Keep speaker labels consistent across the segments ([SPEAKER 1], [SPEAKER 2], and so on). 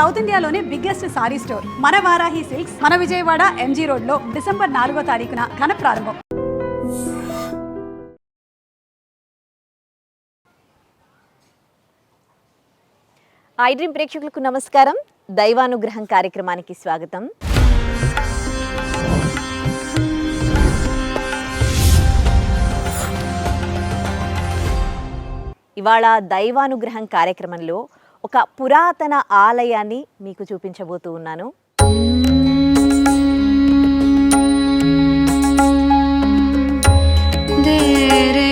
[SPEAKER 1] South ఇండియాలోనే biggest sorry store. మన Varahi silks మన విజయవాడ ఎంజీ రోడ్లో డిసెంబర్ నాలుగో తారీఖున ఘన ప్రారంభం.
[SPEAKER 2] ఐ ప్రేక్షకులకు నమస్కారం. దైవానుగ్రహం కార్యక్రమానికి స్వాగతం. ఇవాళ దైవానుగ్రహం కార్యక్రమంలో ఒక పురాతన ఆలయాన్ని మీకు చూపించబోతూ ఉన్నాను.
[SPEAKER 3] దేరే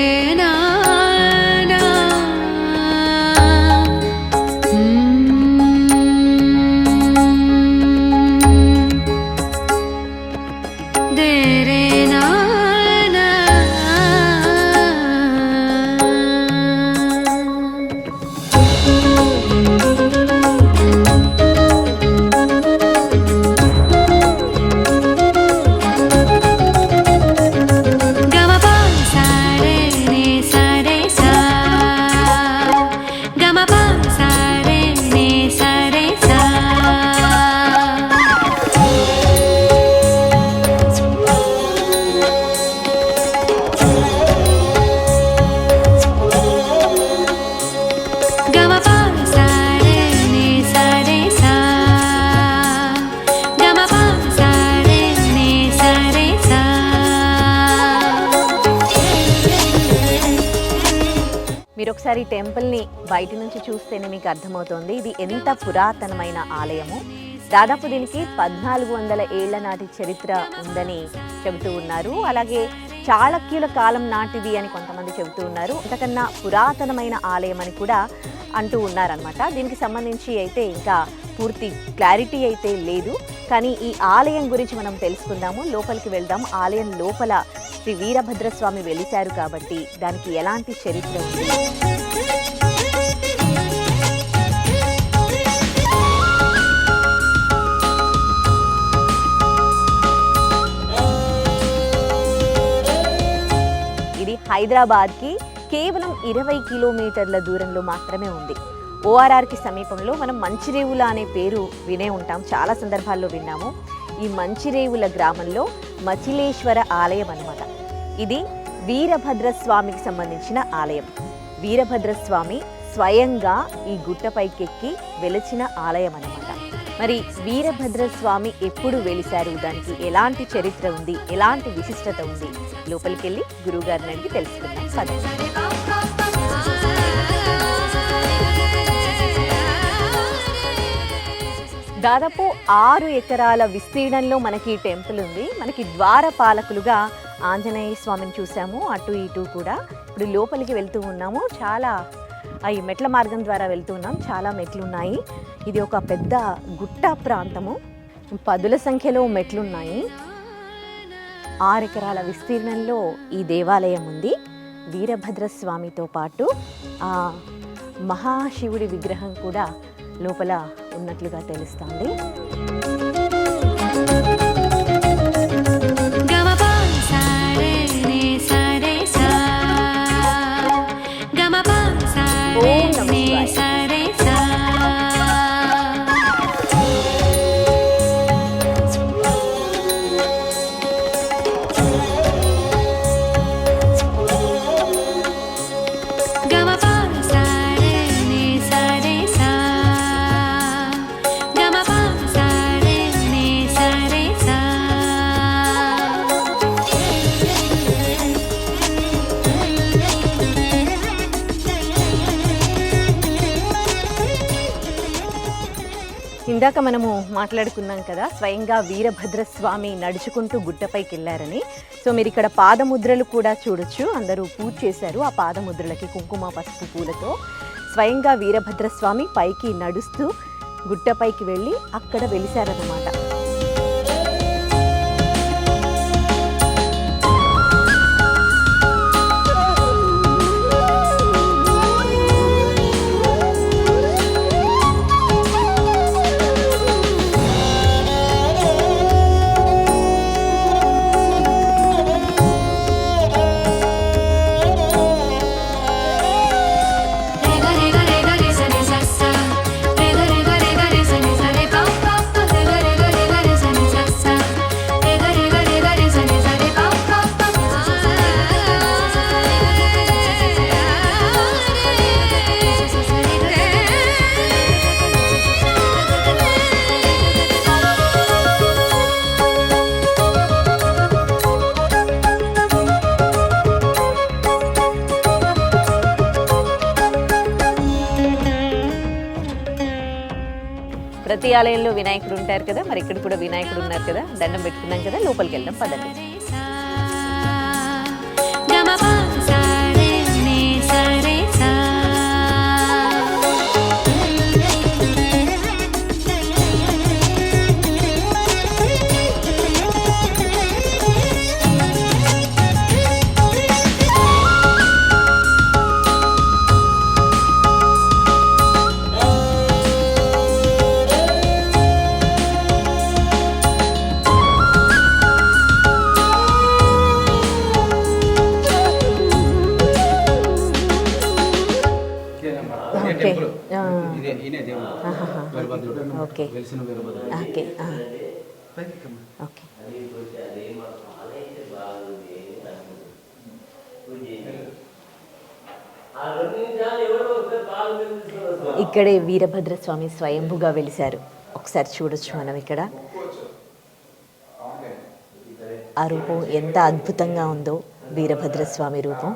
[SPEAKER 2] ఒకసారి టెంపుల్ని బయట నుంచి చూస్తేనే మీకు అర్థమవుతోంది. ఇది ఎంత పురాతనమైన ఆలయము. దాదాపు దీనికి పద్నాలుగు వందల ఏళ్ళ నాటి చరిత్ర ఉందని చెబుతూ ఉన్నారు. అలాగే చాళక్యుల కాలం నాటిది అని కొంతమంది చెబుతూ ఉన్నారు. అంతకన్నా పురాతనమైన ఆలయం అని కూడా అంటూ ఉన్నారనమాట దీనికి సంబంధించి అయితే ఇంకా పూర్తి క్లారిటీ అయితే లేదు. కానీ ఈ ఆలయం గురించి మనం తెలుసుకుందాము. లోపలికి వెళ్దాం. ఆలయం లోపల శ్రీ వీరభద్రస్వామి వెలిశారు కాబట్టి దానికి ఎలాంటి చరిత్ర ఉంది? ఇది హైదరాబాద్కి కేవలం ఇరవై కిలోమీటర్ల దూరంలో మాత్రమే ఉంది. ఓఆర్ఆర్కి సమీపంలో మనం మంచిరేవుల అనే పేరు వినే ఉంటాం. చాలా సందర్భాల్లో విన్నాము. ఈ మంచిరేవుల గ్రామంలో మచిలేశ్వర ఆలయం అన్నమాట. ఇది వీరభద్రస్వామికి సంబంధించిన ఆలయం. వీరభద్రస్వామి స్వయంగా ఈ గుట్టపైకెక్కి వెలిచిన ఆలయం అన్నమాట. మరి వీరభద్రస్వామి ఎప్పుడు వెలిశారు? దానికి ఎలాంటి చరిత్ర ఉంది? ఎలాంటి విశిష్టత ఉంది? లోపలికి వెళ్ళి గురువుగారిని అడిగి తెలుసుకుందాం. దాదాపు ఆరు ఎకరాల విస్తీర్ణంలో మనకి ఈ టెంపుల్ ఉంది. మనకి ద్వారపాలకులుగా ఆంజనేయ స్వామిని చూసాము. అటు ఇటు కూడా. ఇప్పుడు లోపలికి వెళ్తూ ఉన్నాము. చాలా ఈ మెట్ల మార్గం ద్వారా వెళ్తూ ఉన్నాం. చాలా మెట్లు ఉన్నాయి. ఇది ఒక పెద్ద గుట్ట ప్రాంతము. పదుల సంఖ్యలో మెట్లు ఉన్నాయి. ఆరు ఎకరాల విస్తీర్ణంలో ఈ దేవాలయం ఉంది. వీరభద్ర స్వామితో పాటు ఆ మహాశివుడి విగ్రహం కూడా లోపల ఉన్నట్లుగా తెలుస్తుంది. ఇందాక మనము మాట్లాడుకున్నాం కదా స్వయంగా వీరభద్ర స్వామి నడుచుకుంటూ గుట్టపైకి వెళ్ళారని సో మీరు ఇక్కడ పాదముద్రలు కూడా చూడొచ్చు. అందరూ పూజ చేశారు ఆ పాదముద్రలకి కుంకుమ పసుపు పూలతో. స్వయంగా వీరభద్ర స్వామి పైకి నడుస్తూ గుట్టపైకి వెళ్ళి అక్కడ వెలిశారన్నమాట. ప్రతి ఆలయంలో వినాయకుడు ఉంటారు కదా మరి ఇక్కడ కూడా వినాయకుడు ఉన్నారు కదా దండం పెట్టుకున్నాం కదా లోపలికి వెళ్దాం పదండి. ఓకే. Okay okay. ఇక్కడే వీరభద్ర స్వామి స్వయంభుగా వెలిశారు. ఒకసారి చూడొచ్చు మనం ఇక్కడ. ఆ రూపం ఎంత అద్భుతంగా ఉందో వీరభద్ర స్వామి రూపం.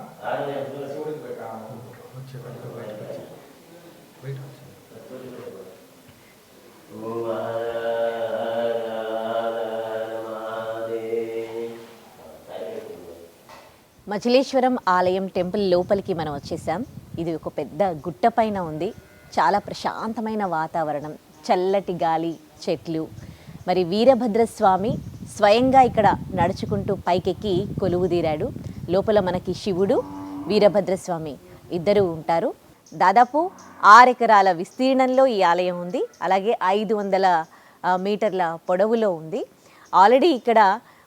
[SPEAKER 2] మచిలేశ్వరం ఆలయం టెంపుల్ లోపలికి మనం వచ్చేసాం. ఇది ఒక పెద్ద గుట్ట పైన ఉంది. చాలా ప్రశాంతమైన వాతావరణం. చల్లటి గాలి చెట్లు. మరి వీరభద్రస్వామి స్వయంగా ఇక్కడ నడుచుకుంటూ పైకెక్కి కొలువుదీరాడు లోపల మనకి శివుడు వీరభద్రస్వామి ఇద్దరు ఉంటారు. దాదాపు ఆరెకరాల విస్తీర్ణంలో ఈ ఆలయం ఉంది. అలాగే ఐదు వందల మీటర్ల పొడవులో ఉంది. ఆల్రెడీ ఇక్కడ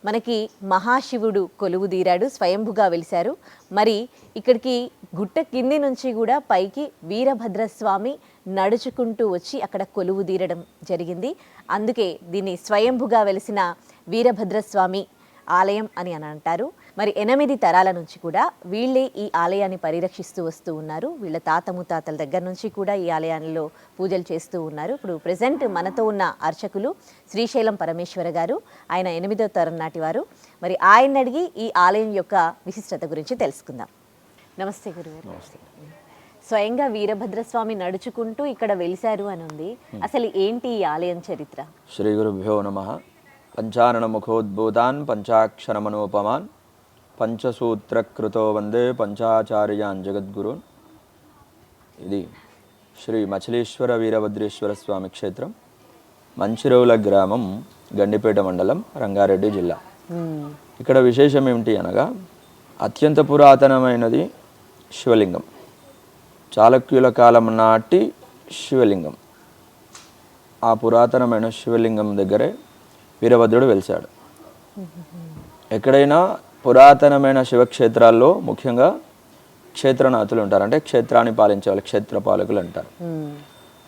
[SPEAKER 2] మనకి మహాశివుడు కొలువుదీరాడు స్వయంభుగా వెలిశారు. మరి ఇక్కడికి గుట్ట కింది నుంచి కూడా పైకి వీరభద్రస్వామి నడుచుకుంటూ వచ్చి అక్కడ కొలువు తీరడం జరిగింది. అందుకే దీన్ని స్వయంభుగా వెలిసిన వీరభద్రస్వామి ఆలయం అని అని అంటారు. మరి ఎనిమిది తరాల నుంచి కూడా వీళ్ళే ఈ ఆలయాన్ని పరిరక్షిస్తూ వస్తూ ఉన్నారు. వీళ్ళ తాత ముత్తాతల దగ్గర నుంచి కూడా ఈ ఆలయాల్లో పూజలు చేస్తూ ఉన్నారు. ఇప్పుడు ప్రజెంట్ మనతో ఉన్న అర్చకులు శ్రీశైలం పరమేశ్వర గారు ఆయన ఎనిమిదో తరం నాటి వారు. మరి ఆయన అడిగి ఈ ఆలయం యొక్క విశిష్టత గురించి తెలుసుకుందాం. నమస్తే గురుగారు. స్వయంగా వీరభద్రస్వామి నడుచుకుంటూ ఇక్కడ వెలిశారు అని ఉంది. అసలు ఏంటి ఈ ఆలయం చరిత్ర?
[SPEAKER 4] శ్రీ గురుభ్యో నమ. పంచాననముఖోద్భూతాన్ పంచాక్షరమనోపమాన్. పంచసూత్రకృతో వందే పంచాచార్యాన్ జగద్గురున్. ఇది శ్రీ మచిలీశ్వర వీరభద్రేశ్వర స్వామి క్షేత్రం మంచిరవుల గ్రామం గండిపేట మండలం రంగారెడ్డి జిల్లా. ఇక్కడ విశేషం ఏమిటి అనగా అత్యంత పురాతనమైనది శివలింగం. చాళక్యుల కాలం నాటి శివలింగం. ఆ పురాతనమైన శివలింగం దగ్గరే వీరభద్రుడు వెలిశాడు. ఎక్కడైనా పురాతనమైన శివక్షేత్రాల్లో ముఖ్యంగా క్షేత్రనాథులు ఉంటారు. అంటే క్షేత్రాన్ని పాలించే వాళ్ళు క్షేత్రపాలకులు అంటారు.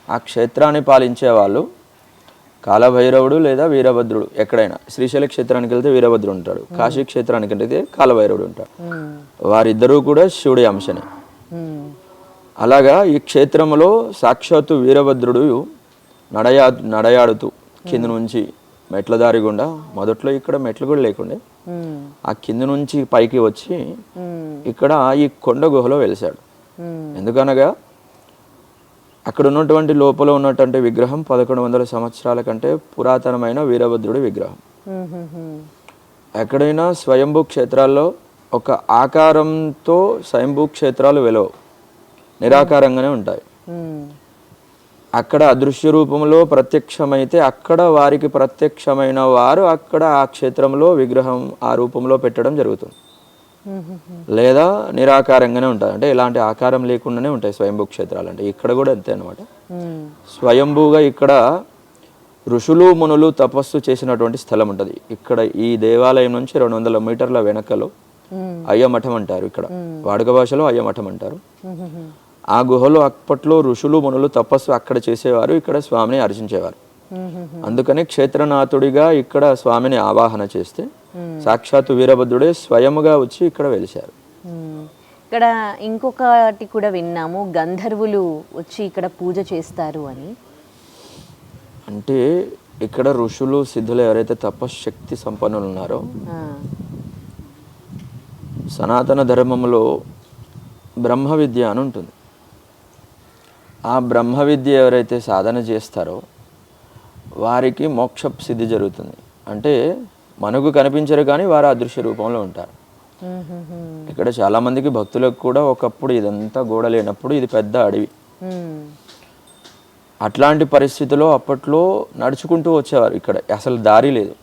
[SPEAKER 4] ఆ క్షేత్రాన్ని పాలించే వాళ్ళు కాలభైరవుడు లేదా వీరభద్రుడు ఎక్కడైనా శ్రీశైల క్షేత్రానికి వెళ్తే వీరభద్రుడు ఉంటాడు. కాశీ క్షేత్రానికి వెళ్తే కాలభైరవుడు ఉంటాడు. వారిద్దరూ కూడా శివుడి అంశనే. అలాగా ఈ క్షేత్రంలో సాక్షాత్తు వీరభద్రుడు నడయా నడయాడుతూ కింద నుంచి మెట్ల దారి గుండా మొదట్లో ఇక్కడ మెట్లు కూడా లేకుండే ఆ కింద నుంచి పైకి వచ్చి ఇక్కడ ఈ కొండ గుహలో వెలిశాడు. ఎందుకనగా అక్కడ ఉన్నటువంటి లోపల ఉన్నటువంటి విగ్రహం పదకొండు వందల సంవత్సరాల కంటే పురాతనమైన వీరభద్రుడి విగ్రహం. ఎక్కడైనా స్వయంభూ క్షేత్రాల్లో ఒక ఆకారంతో స్వయంభూ క్షేత్రాలు వెలవు. నిరాకారంగానే ఉంటాయి. అక్కడ అదృశ్య రూపంలో ప్రత్యక్షమైతే అక్కడ వారికి ప్రత్యక్షమైన వారు అక్కడ ఆ క్షేత్రంలో విగ్రహం ఆ రూపంలో పెట్టడం జరుగుతుంది. లేదా నిరాకారంగానే ఉంటాయి. అంటే ఎలాంటి ఆకారం లేకుండానే ఉంటాయి స్వయంభూ క్షేత్రాలు అంటే. ఇక్కడ కూడా అంతే అనమాట స్వయంభూగా ఇక్కడ ఋషులు మునులు తపస్సు చేసినటువంటి స్థలం ఉంటుంది. ఇక్కడ ఈ దేవాలయం నుంచి రెండు వందల మీటర్ల వెనకలో అయ్యమఠం అంటారు ఇక్కడ. వాడుక భాషలో అయ్యమఠం అంటారు. ఆ గుహలో అప్పట్లో ఋషులు మునులు తపస్సు అక్కడ చేసేవారు ఇక్కడ స్వామిని అర్చించేవారు. అందుకని క్షేత్రనాథుడిగా ఇక్కడ స్వామిని ఆవాహన చేస్తే సాక్షాత్తు వీరభద్రుడే స్వయముగా వచ్చి ఇక్కడ వెలిశారు.
[SPEAKER 2] ఇక్కడ ఇంకొకటి కూడా విన్నాము గంధర్వులు వచ్చి ఇక్కడ పూజ చేస్తారు అని.
[SPEAKER 4] అంటే ఇక్కడ ఋషులు సిద్ధులు ఎవరైతే తపశ్శక్తి సంపన్నులు ఉన్నారో సనాతన ధర్మంలో బ్రహ్మ విద్య అని ఉంటుంది. ఆ బ్రహ్మ విద్య ఎవరైతే సాధన చేస్తారో వారికి మోక్ష సిద్ధి జరుగుతుంది. అంటే మనకు కనిపించరు కానీ వారు అదృశ్య రూపంలో ఉంటారు. ఇక్కడ చాలా మందికి భక్తులకు కూడా ఒకప్పుడు ఇదంతా గోడ లేనప్పుడు ఇది పెద్ద అడవి. అట్లాంటి పరిస్థితిలో అప్పట్లో నడుచుకుంటూ వచ్చేవారు ఇక్కడ. అసలు దారి లేదు.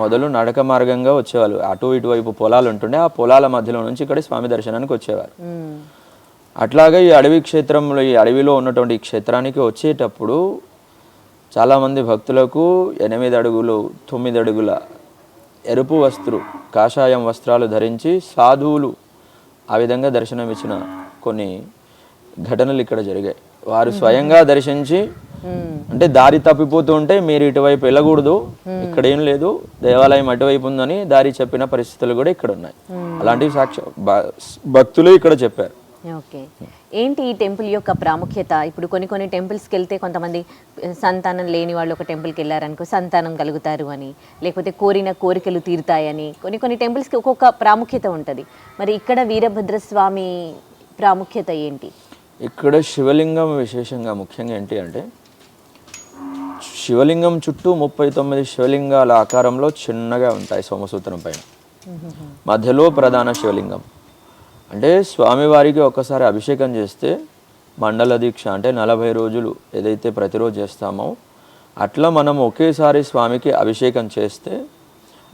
[SPEAKER 4] మొదలు నడక మార్గంగా వచ్చేవాళ్ళు. అటు ఇటువైపు పొలాలు ఉంటుండే. ఆ పొలాల మధ్యలో నుంచి ఇక్కడ స్వామి దర్శనానికి వచ్చేవారు. అట్లాగే ఈ అడవి క్షేత్రంలో ఈ అడవిలో ఉన్నటువంటి క్షేత్రానికి వచ్చేటప్పుడు చాలామంది భక్తులకు ఎనిమిది అడుగులు తొమ్మిది అడుగుల ఎరుపు వస్త్రు కాషాయం వస్త్రాలు ధరించి సాధువులు ఆ విధంగా దర్శనమిచ్చిన కొన్ని ఘటనలు ఇక్కడ జరిగాయి. వారు స్వయంగా దర్శించి అంటే దారి తప్పిపోతూ ఉంటే మీరు ఇటువైపు వెళ్ళకూడదు ఇక్కడ ఏం లేదు దేవాలయం అటువైపు ఉందని దారి చెప్పిన పరిస్థితులు కూడా ఇక్కడ ఉన్నాయి. అలాంటివి సాక్ష భక్తులు ఇక్కడ చెప్పారు.
[SPEAKER 2] ఓకే. ఏంటి ఈ టెంపుల్ యొక్క ప్రాముఖ్యత? ఇప్పుడు కొన్ని కొన్ని టెంపుల్స్కి వెళ్తే కొంతమంది సంతానం లేని వాళ్ళు ఒక టెంపుల్కి వెళ్ళారనుకో సంతానం కలుగుతారు అని లేకపోతే కోరిన కోరికలు తీరుతాయని కొన్ని కొన్ని టెంపుల్స్కి ఒక్కొక్క ప్రాముఖ్యత ఉంటుంది. మరి ఇక్కడ వీరభద్ర స్వామి ప్రాముఖ్యత ఏంటి?
[SPEAKER 4] ఇక్కడ శివలింగం విశేషంగా ముఖ్యంగా ఏంటి అంటే శివలింగం చుట్టూ ముప్పై తొమ్మిది శివలింగాల ఆకారంలో చిన్నగా ఉంటాయి సోమసూత్రం పైన. మధ్యలో ప్రధాన శివలింగం. అంటే స్వామివారికి ఒక్కసారి అభిషేకం చేస్తే మండల దీక్ష అంటే నలభై రోజులు ఏదైతే ప్రతిరోజు చేస్తామో అట్లా మనం ఒకేసారి స్వామికి అభిషేకం చేస్తే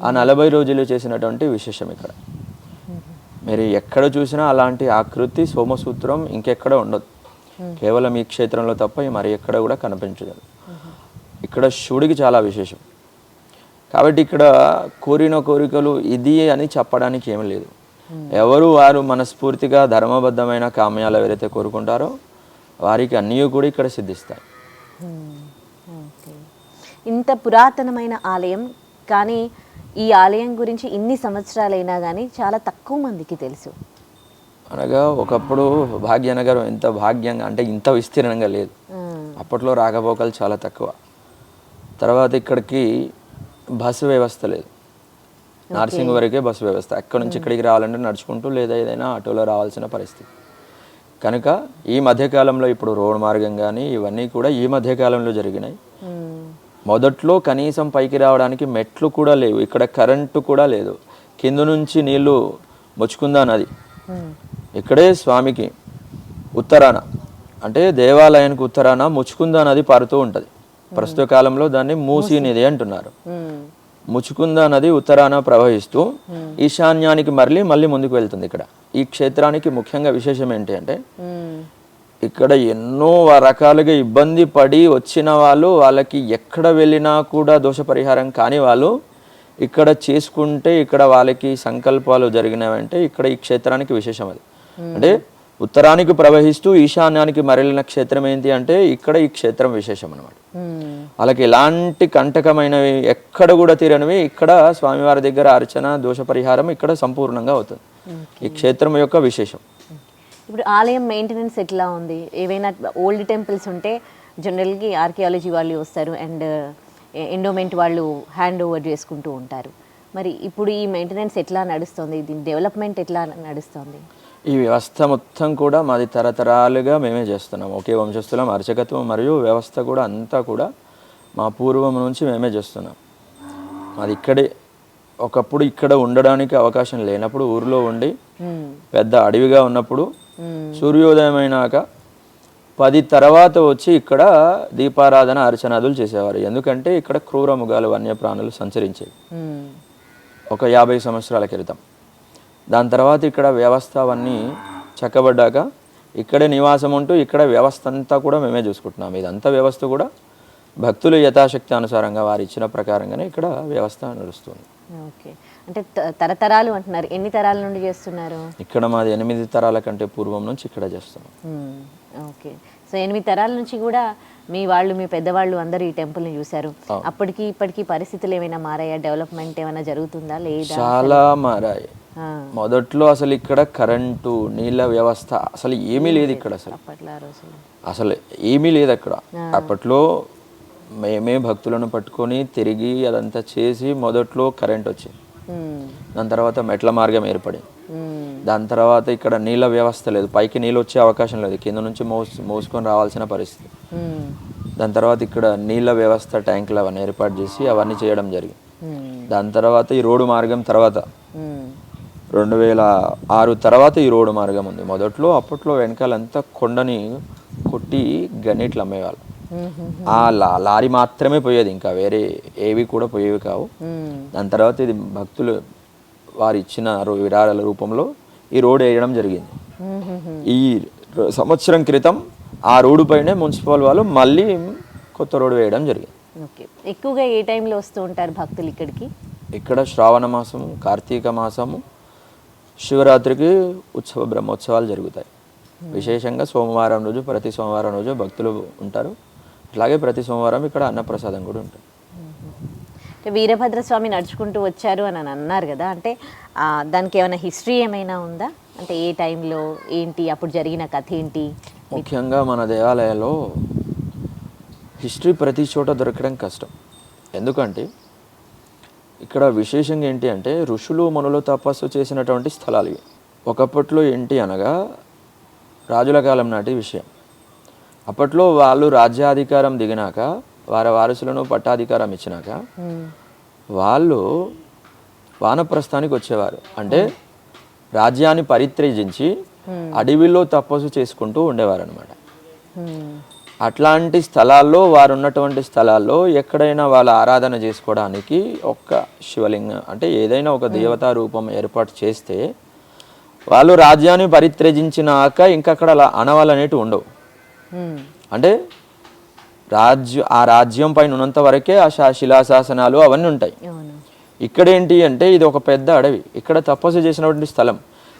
[SPEAKER 4] ఆ నలభై రోజులు చేసినటువంటి విశేషం ఇక్కడ. మీరు ఎక్కడ చూసినా అలాంటి ఆకృతి సోమసూత్రం ఇంకెక్కడ ఉండదు. కేవలం ఈ క్షేత్రంలో తప్ప మరి ఎక్కడ కూడా కనిపించదు. ఇక్కడ శివుడికి చాలా విశేషం. కాబట్టి ఇక్కడ కోరిన కోరికలు ఇది అని చెప్పడానికి ఏమీ లేదు. ఎవరు వారు మనస్ఫూర్తిగా ధర్మబద్ధమైన కామ్యాలు ఎవరైతే కోరుకుంటారో వారికి అన్నీ కూడా ఇక్కడ సిద్ధిస్తాయి.
[SPEAKER 2] ఓకే ఇంత పురాతనమైన ఆలయం కానీ ఈ ఆలయం గురించి ఇన్ని సంవత్సరాలైనా కానీ చాలా తక్కువ మందికి తెలుసు.
[SPEAKER 4] అనగా ఒకప్పుడు భాగ్యనగరం ఎంత భాగ్యంగా అంటే ఇంత విస్తీర్ణంగా లేదు. అప్పట్లో రాకపోకలు చాలా తక్కువ. తర్వాత ఇక్కడికి బస్సు వ్యవస్థ లేదు. నార్సింగ్ వరకే బస్సు వ్యవస్థ. అక్కడ నుంచి ఇక్కడికి రావాలంటే నడుచుకుంటూ లేదా ఏదైనా ఆటోలో రావాల్సిన పరిస్థితి. కనుక ఈ మధ్యకాలంలో ఇప్పుడు రోడ్ మార్గం కానీ ఇవన్నీ కూడా ఈ మధ్యకాలంలో జరిగినాయి. మొదట్లో కనీసం పైకి రావడానికి మెట్లు కూడా లేవు. ఇక్కడ కరెంటు కూడా లేదు. కింద నుంచి నీళ్ళు ముచ్చుకుందా నది? ఇక్కడే స్వామికి ఉత్తరాన అంటే దేవాలయానికి ఉత్తరాన ముచ్చుకుందా నది పారుతూ ఉంటుంది. ప్రస్తుత కాలంలో దాన్ని మూసీ నది అంటున్నారు. ముచుకుంద నది ఉత్తరాన ప్రవహిస్తూ ఈశాన్యానికి మరలి మళ్ళీ ముందుకు వెళ్తుంది ఇక్కడ. ఈ క్షేత్రానికి ముఖ్యంగా విశేషం ఏంటి అంటే ఇక్కడ ఎన్నో రకాలుగా ఇబ్బంది పడి వచ్చిన వాళ్ళు వాళ్ళకి ఎక్కడ వెళ్ళినా కూడా దోష పరిహారం కాని వాళ్ళు ఇక్కడ చేసుకుంటే ఇక్కడ వాళ్ళకి సంకల్పాలు జరిగినవంటే ఇక్కడ ఈ క్షేత్రానికి విశేషం అది. అంటే ఉత్తరానికి ప్రవహిస్తూ ఈశాన్యానికి మరలిన క్షేత్రం ఏంటి అంటే ఇక్కడ ఈ క్షేత్రం విశేషం అనమాట వాళ్ళకి ఎలాంటి కంటకమైనవి ఎక్కడ కూడా తీరనివి ఇక్కడ స్వామివారి దగ్గర అర్చన దోష పరిహారం ఇక్కడ సంపూర్ణంగా అవుతుంది. ఈ క్షేత్రం యొక్క విశేషం.
[SPEAKER 2] ఇప్పుడు ఆలయం మెయింటెనెన్స్ ఎట్లా ఉంది? ఏవైనా ఓల్డ్ టెంపుల్స్ ఉంటే జనరల్గా ఆర్కియాలజీ వాళ్ళు వస్తారు అండ్ ఎండోమెంట్ వాళ్ళు హ్యాండ్ ఓవర్ చేసుకుంటూ ఉంటారు. మరి ఇప్పుడు ఈ మెయింటెనెన్స్ ఎట్లా నడుస్తుంది? దీని డెవలప్మెంట్ ఎట్లా నడుస్తుంది?
[SPEAKER 4] ఈ వ్యవస్థ మొత్తం కూడా మాది తరతరాలుగా మేమే చేస్తున్నాం. ఒకే వంశస్థులం అర్చకత్వం మరియు వ్యవస్థ కూడా అంతా కూడా మా పూర్వం నుంచి మేమే చేస్తున్నాం. మాది ఇక్కడే ఒకప్పుడు ఇక్కడ ఉండడానికి అవకాశం లేనప్పుడు ఊరిలో ఉండి పెద్ద అడవిగా ఉన్నప్పుడు సూర్యోదయం అయినాక పది తర్వాత వచ్చి ఇక్కడ దీపారాధన అర్చనాదులు చేసేవారు. ఎందుకంటే ఇక్కడ క్రూర మృగాలు వన్యప్రాణులు సంచరించేవి. ఒక యాభై సంవత్సరాల క్రితం. దాని తర్వాత ఇక్కడ వ్యవస్థ అవన్నీ చక్కబడ్డాక ఇక్కడే నివాసం ఉంటూ ఇక్కడ వ్యవస్థ అంతా కూడా మేమే చూసుకుంటున్నాం. ఇదంతా వ్యవస్థ కూడా భక్తులు యథాశక్తి అనుసారంగా వారు ఇచ్చిన ప్రకారంగానే ఇక్కడ వ్యవస్థ నడుస్తుంది.
[SPEAKER 2] ఓకే. అంటే తరతరాలు అంటున్నారు. ఎన్ని తరాల నుండి చేస్తున్నారు?
[SPEAKER 4] ఇక్కడ మాది ఎనిమిది తరాల కంటే పూర్వం నుంచి ఇక్కడ చేస్తున్నాం.
[SPEAKER 2] ఓకే. సో ఎనిమిది తరాల నుంచి కూడా మీ వాళ్ళు మీ పెద్దవాళ్ళు అందరూ ఈ టెంపుల్ని చూశారు. అప్పటికి ఇప్పటికి పరిస్థితులు ఏమైనా మారాయా? డెవలప్మెంట్ ఏమైనా జరుగుతుందా? లేదా?
[SPEAKER 4] చాలా మారాయి. మొదట్లో అసలు ఇక్కడ కరెంటు నీళ్ళ వ్యవస్థ అసలు ఏమీ లేదు ఇక్కడ అసలు. అసలు ఏమీ లేదు అక్కడ. అప్పట్లో మేమే భక్తులను పట్టుకొని తిరిగి అదంతా చేసి మొదట్లో కరెంట్ వచ్చింది. దాని తర్వాత మెట్ల మార్గం ఏర్పడింది. దాని తర్వాత ఇక్కడ నీళ్ళ వ్యవస్థ లేదు. పైకి నీళ్ళు వచ్చే అవకాశం లేదు. కింద నుంచి మోసు మోసుకొని రావాల్సిన పరిస్థితి. దాని తర్వాత ఇక్కడ నీళ్ళ వ్యవస్థ ట్యాంకులు అవన్నీ ఏర్పాటు చేసి అవన్నీ చేయడం జరిగింది. దాని తర్వాత ఈ రోడ్డు మార్గం తర్వాత రెండు వేల ఆరు తర్వాత ఈ రోడ్డు మార్గం ఉంది. మొదట్లో అప్పట్లో వెనకాలంతా కొండని కొట్టి గన్నిట్లు అమ్మేవాళ్ళు. ఆ లా- లారీ మాత్రమే పోయేది. ఇంకా వేరే ఏవి కూడా పోయేవి కావు. దాని తర్వాత ఇది భక్తులు వారు ఇచ్చిన విరాళాల రూపంలో ఈ రోడ్ వేయడం జరిగింది. ఈ సంవత్సరం క్రితం ఆ రోడ్డు పైనే మున్సిపల్ వాళ్ళు మళ్ళీ కొత్త రోడ్డు వేయడం జరిగింది.
[SPEAKER 2] ఎక్కువగా ఏ టైంలో వస్తూ ఉంటారు భక్తులు ఇక్కడికి?
[SPEAKER 4] ఇక్కడ శ్రావణ మాసం కార్తీక మాసము శివరాత్రికి ఉత్సవ బ్రహ్మోత్సవాలు జరుగుతాయి. విశేషంగా సోమవారం రోజు ప్రతి సోమవారం రోజు భక్తులు ఉంటారు. అట్లాగే ప్రతి సోమవారం ఇక్కడ అన్నప్రసాదం కూడా ఉంటుంది.
[SPEAKER 2] అంటే వీరభద్ర స్వామి నడుచుకుంటూ వచ్చారు అని అని అన్నారు కదా. అంటే దానికి ఏమైనా హిస్టరీ ఏమైనా ఉందా? అంటే ఏ టైంలో ఏంటి అప్పుడు జరిగిన కథ ఏంటి?
[SPEAKER 4] ముఖ్యంగా మన దేవాలయాల్లో హిస్టరీ ప్రతి చోట దొరకడం కష్టం. ఎందుకంటే ఇక్కడ విశేషంగా ఏంటి అంటే ఋషులు మనులు తపస్సు చేసినటువంటి స్థలాలు ఇవి. ఒకప్పట్లో ఏంటి అనగా రాజుల కాలం నాటి విషయం. అప్పట్లో వాళ్ళు రాజ్యాధికారం దిగినాక వారి వారసులను పట్టాధికారం ఇచ్చినాక వాళ్ళు వానప్రస్థానికి వచ్చేవారు. అంటే రాజ్యాన్ని పరిత్యజించి అడవిలో తపస్సు చేసుకుంటూ ఉండేవారు అనమాట అట్లాంటి స్థలాల్లో వారు ఉన్నటువంటి స్థలాల్లో ఎక్కడైనా వాళ్ళ ఆరాధన చేసుకోవడానికి ఒక్క శివలింగం అంటే ఏదైనా ఒక దేవతా రూపం ఏర్పాటు చేస్తే వాళ్ళు రాజ్యాన్ని పరిత్యజించినాక ఇంకా అక్కడ అలా అనవాళ్ళు అనేటివి ఉండవు.
[SPEAKER 2] హ్మ్.
[SPEAKER 4] అంటే రాజ్య ఆ రాజ్యం పైన ఉన్నంత వరకే ఆ శా- శిలాశాసనాలు అవన్నీ ఉంటాయి.
[SPEAKER 2] అవును.
[SPEAKER 4] ఇక్కడ ఏంటి అంటే ఇది ఒక పెద్ద అడవి. ఇక్కడ తపస్సు చేసినటువంటి స్థలం.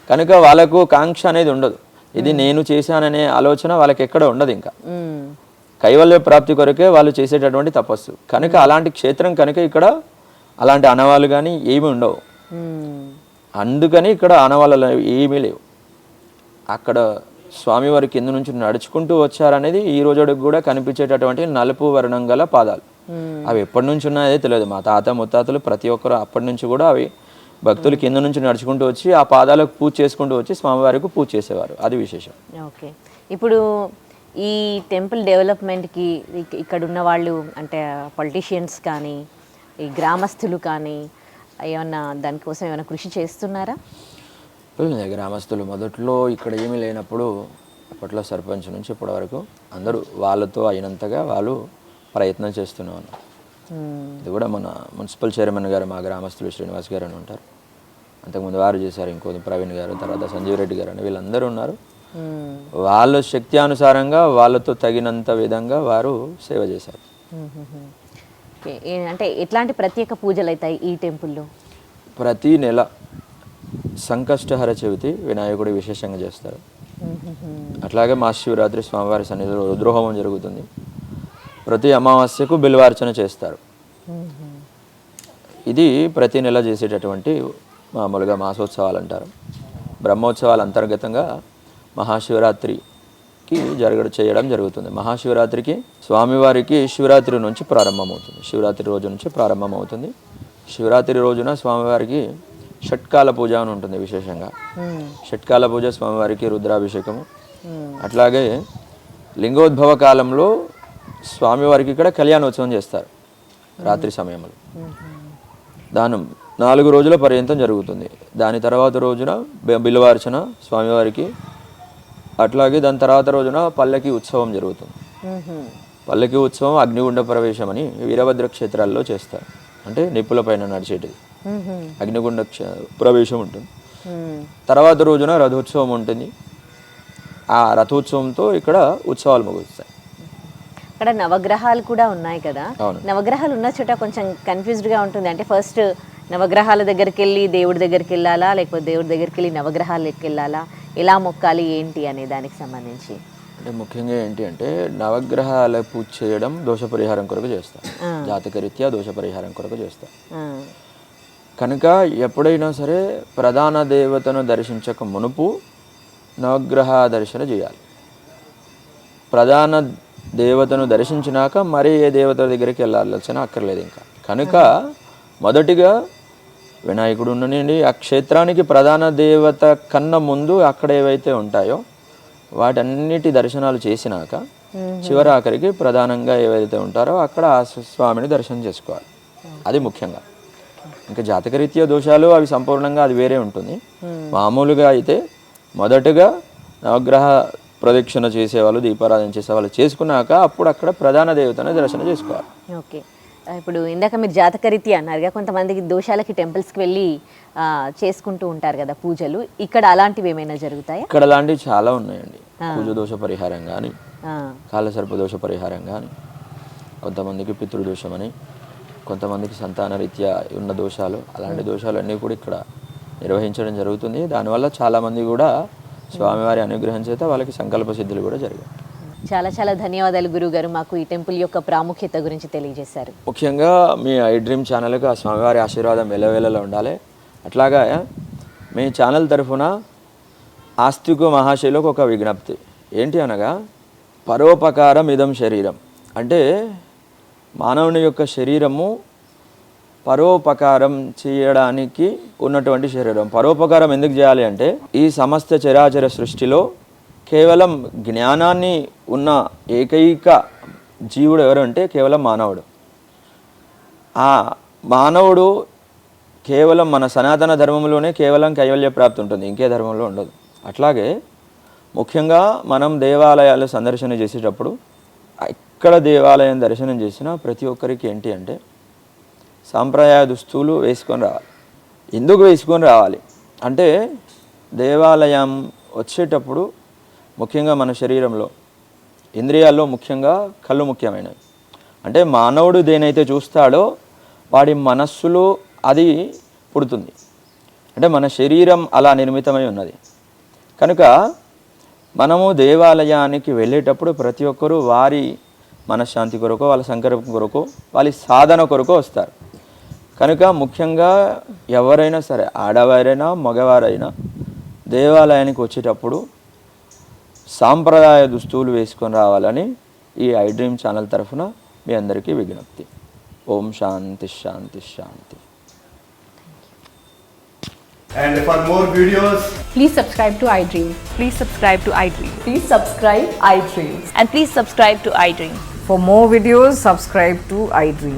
[SPEAKER 4] కనుక వాళ్ళకు కాంక్ష అనేది ఉండదు. ఇది నేను చేశాననే ఆలోచన వాళ్ళకి ఎక్కడ ఉండదు ఇంకా. కైవల్య ప్రాప్తి కొరకే వాళ్ళు చేసేటటువంటి తపస్సు. కనుక అలాంటి క్షేత్రం కనుక ఇక్కడ అలాంటి అనవాళ్ళు కానీ ఏమి ఉండవు. అందుకని ఇక్కడ ఆనవాళ్ళు ఏమీ లేవు. అక్కడ స్వామివారి కింద నుంచి నడుచుకుంటూ వచ్చారనేది ఈ రోజుకి కూడా కనిపించేటటువంటి నలుపు వర్ణం గల పాదాలు. అవి ఎప్పటి నుంచి ఉన్నాయో తెలియదు. మా తాత ముత్తాతలు ప్రతి ఒక్కరు అప్పటి నుంచి కూడా అవి భక్తులు కింద నుంచి నడుచుకుంటూ వచ్చి ఆ పాదాలకు పూజ చేసుకుంటూ వచ్చి స్వామివారికి పూజ చేసేవారు అది విశేషం
[SPEAKER 2] ఓకే ఇప్పుడు ఈ టెంపుల్ డెవలప్మెంట్కి ఇక్- ఇక్కడ ఉన్న వాళ్ళు అంటే పొలిటీషియన్స్ కానీ ఈ గ్రామస్తులు కానీ ఏమన్నా దానికోసం ఏమైనా కృషి చేస్తున్నారా.
[SPEAKER 4] గ్రామస్తులు మొదట్లో ఇక్కడ ఏమీ లేనప్పుడు అప్పట్లో సర్పంచ్ నుంచి ఇప్పటి వరకు అందరూ వాళ్ళతో అయినంతగా వాళ్ళు ప్రయత్నం చేస్తూనే ఉన్నారు
[SPEAKER 2] హ్మ్.
[SPEAKER 4] ఇది కూడా మన మున్సిపల్ చైర్మన్ గారు మా గ్రామస్తులు శ్రీనివాస్ గారు అని ఉంటారు. అంతకుముందు వారు చేశారు ఇంకో ప్రవీణ్ గారు తర్వాత సంజీవ్ రెడ్డి గారు అని వీళ్ళందరూ ఉన్నారు.
[SPEAKER 2] హ్మ్.
[SPEAKER 4] వాళ్ళ శక్తి అనుసారంగా వాళ్ళతో తగినంత విధంగా వారు సేవ చేశారు.
[SPEAKER 2] ఏ- అంటే ఎట్లాంటి ప్రత్యేక పూజలు అవుతాయి ఈ టెంపుల్లో?
[SPEAKER 4] ప్రతి నెల సంకష్టహర చవితి వినాయకుడి విశేషంగా చేస్తారు. అట్లాగే మహాశివరాత్రి స్వామివారి సన్నిధిలో రుద్రహోమం జరుగుతుంది. ప్రతి అమావాస్యకు బిల్వార్చన చేస్తారు. ఇది ప్రతి నెల చేసేటటువంటి మామూలుగా మాసోత్సవాలు అంటారు. బ్రహ్మోత్సవాల అంతర్గతంగా మహాశివరాత్రికి జరగ చేయడం జరుగుతుంది. మహాశివరాత్రికి స్వామివారికి శివరాత్రి నుంచి ప్రారంభమవుతుంది. శివరాత్రి రోజు నుంచి ప్రారంభమవుతుంది. శివరాత్రి రోజున స్వామివారికి షట్కాల పూజ అని ఉంటుంది విశేషంగా. షట్కాల పూజ స్వామివారికి రుద్రాభిషేకము. అట్లాగే లింగోద్భవ కాలంలో స్వామివారికి ఇక్కడ కళ్యాణోత్సవం చేస్తారు రాత్రి సమయంలో. దానం నాలుగు రోజుల పర్యంతం జరుగుతుంది. దాని తర్వాత రోజున బిల్వార్చన స్వామివారికి. అట్లాగే దాని తర్వాత రోజున పల్లకి ఉత్సవం జరుగుతుంది. పల్లకి ఉత్సవం అగ్నిగుండ ప్రవేశం అని వీరభద్ర క్షేత్రాల్లో చేస్తారు. అంటే నిప్పుల పైన నడిచేటిది. అగ్నిగుండ క్ష- ప్రవేశం ఉంటుంది. తర్వాత రోజున రథోత్సవం ఉంటుంది. ఆ రథోత్సవంతో ఇక్కడ ఉత్సవాలు ముగుస్తాయి.
[SPEAKER 2] అక్కడ నవగ్రహాలు కూడా ఉన్నాయి కదా. నవగ్రహాలు ఉన్న చోట కొంచెం కన్ఫ్యూజ్డ్గా ఉంటుంది. అంటే ఫస్ట్ నవగ్రహాల దగ్గరికి వెళ్ళి దేవుడి దగ్గరికి వెళ్ళాలా లేకపోతే దేవుడి దగ్గరికి వెళ్ళి నవగ్రహాలకి వెళ్ళాలా ఎలా మొక్కాలి? ఏంటి? అనే దానికి సంబంధించి.
[SPEAKER 4] అంటే ముఖ్యంగా ఏంటి అంటే నవగ్రహాల పూజ చేయడం దోష పరిహారం కొరకు చేస్తారు జాతకరీత్యా దోష పరిహారం కొరకు చేస్తారు
[SPEAKER 2] ఆ,
[SPEAKER 4] కనుక ఎప్పుడైనా సరే ప్రధాన దేవతను దర్శించక మునుపు నవగ్రహ దర్శన చేయాలి. ప్రధాన దేవతను దర్శించినాక మరి ఏ దేవత దగ్గరికి వెళ్ళాల్సిన అక్కర్లేదు ఇంకా. కనుక మొదటిగా వినాయకుడు ఉండనండి ఆ క్షేత్రానికి ప్రధాన దేవత కన్నా ముందు అక్కడ ఏవైతే ఉంటాయో వాటన్నిటి దర్శనాలు చేసినాక చివరి ఆఖరికి ప్రధానంగా ఏవైతే ఉంటారో అక్కడ ఆ స్వామిని దర్శనం చేసుకోవాలి. అది ముఖ్యంగా. ఇంకా జాతకరీత్యా దోషాలు అవి సంపూర్ణంగా అది వేరే ఉంటుంది. మామూలుగా అయితే మొదటగా నవగ్రహ ప్రదక్షిణ చేసేవాళ్ళు దీపారాధన చేసేవాళ్ళు చేసుకున్నాక అప్పుడు అక్కడ ప్రధాన దేవతను దర్శనం చేసుకోవాలి.
[SPEAKER 2] ఓకే. ఇప్పుడు ఇందాక మీరు జాతకరీతి అన్నారుగా కొంతమందికి దోషాలకి టెంపుల్స్కి వెళ్ళి చేసుకుంటూ ఉంటారు కదా పూజలు. ఇక్కడ అలాంటివి ఏమైనా జరుగుతాయా?
[SPEAKER 4] ఇక్కడ అలాంటివి చాలా ఉన్నాయండి. పూజ దోష పరిహారం కానీ కాలసర్ప దోష పరిహారం కానీ కొంతమందికి పితృదోషం అని కొంతమందికి సంతాన రీత్యా ఉన్న దోషాలు అలాంటి దోషాలు అన్నీ కూడా ఇక్కడ నిర్వహించడం జరుగుతుంది. దానివల్ల చాలామంది కూడా స్వామివారి అనుగ్రహం చేత వాళ్ళకి సంకల్ప సిద్ధులు కూడా జరిగాయి.
[SPEAKER 2] చాలా చాలా ధన్యవాదాలు గురుగారు. మాకు ఈ టెంపుల్ యొక్క ప్రాముఖ్యత గురించి తెలియజేశారు.
[SPEAKER 4] ముఖ్యంగా మీ ఐ డ్రీమ్ ఛానల్కి ఆ స్వామివారి ఆశీర్వాదం వెలవేలలో ఉండాలి. అట్లాగా మీ ఛానల్ తరఫున ఆస్తికు మహాశైలకు ఒక విజ్ఞప్తి. ఏంటి అనగా పరోపకారం ఇదం శరీరం. అంటే మానవుని యొక్క శరీరము పరోపకారం చేయడానికి ఉన్నటువంటి శరీరం. పరోపకారం ఎందుకు చేయాలి అంటే ఈ సమస్త చరాచర సృష్టిలో కేవలం జ్ఞానాన్ని ఉన్న ఏకైక జీవుడు ఎవరు అంటే కేవలం మానవుడు. ఆ మానవుడు కేవలం మన సనాతన ధర్మంలోనే కేవలం కైవల్య ప్రాప్తి ఉంటుంది ఇంకే ధర్మంలో ఉండదు. అట్లాగే ముఖ్యంగా మనం దేవాలయాలు సందర్శన చేసేటప్పుడు ఎక్కడ దేవాలయం దర్శనం చేసినా ప్రతి ఒక్కరికి ఏంటి అంటే సాంప్రదాయ దుస్తులు వేసుకొని రావాలి. ఎందుకు వేసుకొని రావాలి? అంటే దేవాలయం వచ్చేటప్పుడు ముఖ్యంగా మన శరీరంలో ఇంద్రియాల్లో ముఖ్యంగా కళ్ళు ముఖ్యమైనవి. అంటే మానవుడు దేనైతే చూస్తాడో వాడి మనస్సులో అది పుడుతుంది. అంటే మన శరీరం అలా నిర్మితమై ఉన్నది. కనుక మనము దేవాలయానికి వెళ్ళేటప్పుడు ప్రతి ఒక్కరూ వారి మనశ్శాంతి కొరకు వాళ్ళ సంకల్పం కొరకు వాళ్ళ సాధన కొరకు వస్తారు. కనుక ముఖ్యంగా ఎవరైనా సరే ఆడవారైనా మగవారైనా దేవాలయానికి వచ్చేటప్పుడు సాంప్రదాయ దుస్తువులు వేసుకొని రావాలని ఈ ఐ డ్రీమ్ ఛానల్ తరఫున మీ అందరికీ విజ్ఞప్తి ఓం శాంతి శాంతి శాంతి
[SPEAKER 5] And for more videos,
[SPEAKER 1] Please subscribe to iDream.
[SPEAKER 6] Please subscribe to iDream.
[SPEAKER 7] Please subscribe iDreams.
[SPEAKER 6] And please subscribe to iDream.
[SPEAKER 7] For more videos, subscribe to iDream.